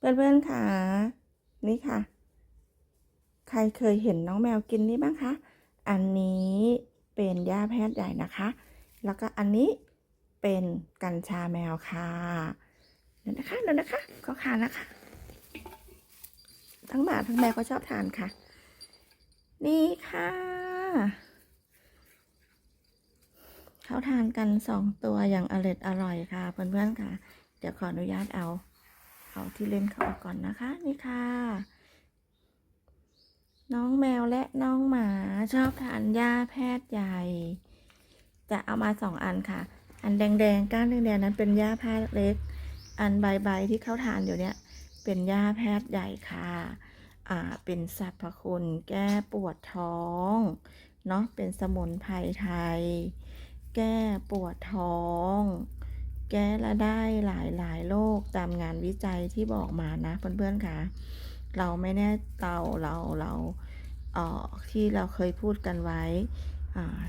เพื่อนๆค่ะ นี่ค่ะ ใครเคยเห็นน้องแมวกินนี่บ้างคะ อันนี้เป็นหญ้าแพทย์ใหญ่นะคะ แล้วก็อันนี้เป็นกัญชาแมวค่ะเดี๋ยวนะคะเดี๋ยวนะคะเขาทานนะคะ ทั้งหมาทั้งแมวก็ชอบทานค่ะ นี่ค่ะ เขาทานกันสองตัวอย่างอร่อยอร่อยค่ะเพื่อนๆค่ะ เดี๋ยวขออนุญาตเอา เอาที่เล่นเขาออกก่อนนะคะ นี่ค่ะ น้องแมวและน้องหมาชอบทานหญ้าแพทย์ใหญ่ จะเอามาสองอันค่ะ อันแดงๆก้านแดงๆนั้นเป็นหญ้าแพทย์เล็ก อันใบๆที่เขาทานอยู่เนี่ย เป็นหญ้าแพทย์ใหญ่ค่ะ อ่าเป็นสรรพคุณแก้ปวดท้องเนาะเป็นสมุนไพรไทย แก้ปวดท้อง แก้และได้หลายหลายโรคตามงานวิจัยที่บอกมานะเพื่อนๆค่ะ เราไม่แน่เราเราเราเอ่อที่เราเคยพูดกันไว้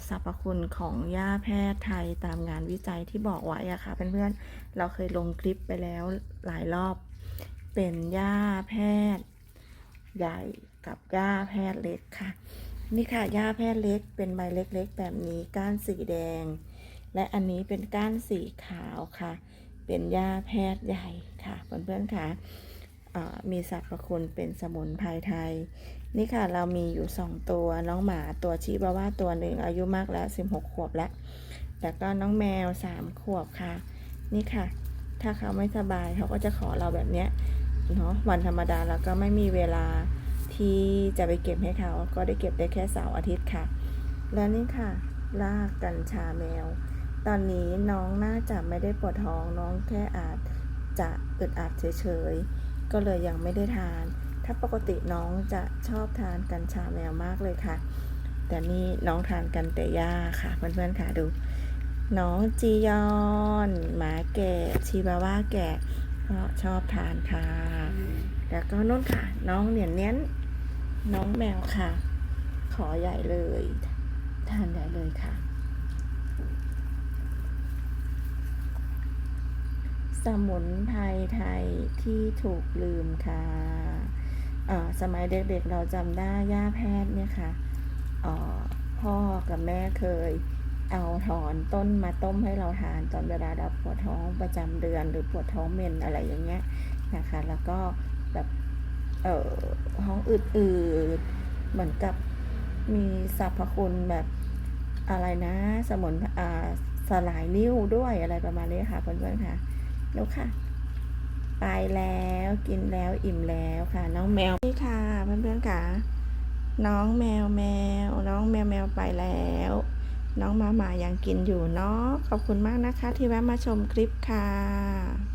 สรรพคุณของยาแพทย์ไทยตามงานวิจัยที่บอกไว้อะค่ะเพื่อนๆเราเคยลงคลิปไปแล้วหลายรอบ เป็นยาแพทย์ ใหญ่กับยาแพทย์เล็กค่ะ นี่ค่ะยาแพทย์เล็กเป็นใบเล็กๆ แบบนี้ก้านสีแดง และอันนี้เป็นก้านสีขาวค่ะ เป็นยาแพทย์ใหญ่ค่ะ เพื่อนๆค่ะเอ่อมีสรรพคุณเป็นสมุนไพรไทย นี่ค่ะเรามีอยู่ 2 ตัวน้องหมาตัวชีบาว่าตัวหนึ่งอายุมากแล้ว 16 ขวบแล้ว แล้วก็น้องแมว 3 ขวบค่ะ นี่ค่ะ ถ้าเขาไม่สบายเขาก็จะขอเราแบบเนี้ยเนาะวันธรรมดาเราก็ไม่มีเวลาที่จะไปเก็บให้เขา ก็ได้เก็บได้แค่เสาร์อาทิตย์ค่ะ และนี่ค่ะ ลากกัญชาแมว ตอนนี้น้องน่าจะไม่ได้ปวดท้องน้องแค่อาจจะอึดอัดเฉยๆ ก็เลยยังไม่ได้ทาน ถ้าปกติน้องจะชอบทานกัญชาแมวมากเลยค่ะ แต่นี่น้องทานกันแต่ย่าค่ะเพื่อนๆค่ะดู น้องจียอนหมาแก่ชิบาว่าแก่ก็ชอบทานค่ะ แล้วก็นุ่นค่ะ น้องเหนียนเนี้ยนน้องแมวค่ะ ขอใหญ่เลย ทานใหญ่เลยค่ะ สมุนไพรไทยที่ถูกลืมค่ะเอ่อสมัยเด็กๆเราจำได้ย่าแพทย์เนี่ยค่ะเอ่อพ่อกับแม่เคยเอาถอนต้นมาต้มให้เราทานตอนเวลาเราปวดท้องประจำเดือนหรือปวดท้องเมนอะไรอย่างเงี้ยนะคะ แล้วก็แบบเอ่อท้องอืดๆเหมือนกับมีสรรพคุณแบบอะไรนะ สมุนอ่าสลายนิ้วด้วยอะไรประมาณนี้ค่ะเพื่อนๆค่ะ แล้วค่ะ ไปแล้วกินแล้วอิ่มแล้วค่ะ น้องแมวนี่ค่ะเพื่อนๆค่ะ น้องแมวแมว น้องแมวแมวไปแล้ว น้องหมาหมายังกินอยู่เนาะขอบคุณมากนะคะ ที่แวะมาชมคลิปค่ะ